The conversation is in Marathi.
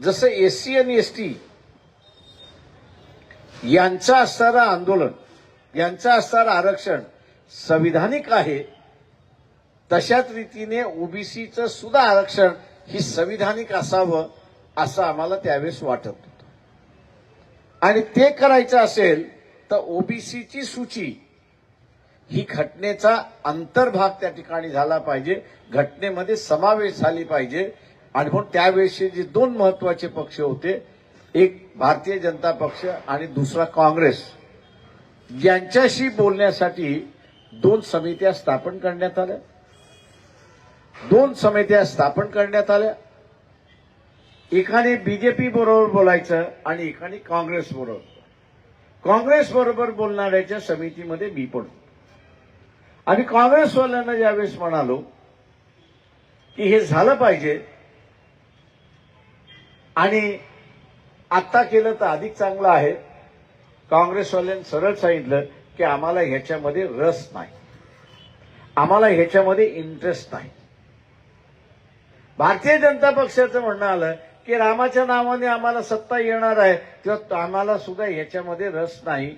जसं एस सी आणि एस टी यांचं असणारं आंदोलन यांचं असणारं आरक्षण संविधानिक आहे तशाच रीतीने ओबीसीचं सुद्धा आरक्षण ही संविधानिक असावं असं आम्हाला त्यावेळेस वाटत होतं. आणि ते करायचं असेल तर ओबीसीची सूची ही घटनेचा अंतर्भाग त्या ठिकाणी झाला पाहिजे घटनेमध्ये समावेश झाली पाहिजे आणि म्हणून त्यावेळेसचे जे दोन महत्त्वाचे पक्ष होते एक भारतीय जनता पक्ष आणि दुसरा काँग्रेस यांच्याशी बोलण्यासाठी दोन समित्या स्थापन करण्यात आल्या. दोन समित्या स्थापन करण्यात आल्या. एकाने बीजेपी बरोबर बोलायचं आणि एकाने काँग्रेस बरोबर. काँग्रेस बरोबर बोलणाऱ्याच्या समितीमध्ये मी पण आणि काँग्रेसवाल्यांना ज्यावेळेस म्हणालो की हे झालं पाहिजे आणि आत्ता केलं तर अधिक चांगलं आहे. काँग्रेसवाल्यांनी सरळ सांगितलं की आम्हाला ह्याच्यामध्ये रस नाही. आम्हाला ह्याच्यामध्ये इंटरेस्ट नाही. भारतीय जनता पक्षाचं म्हणणं आलं की रामाच्या नावाने आम्हाला सत्ता येणार आहे. किंवा आम्हाला सुद्धा ह्याच्यामध्ये रस नाही.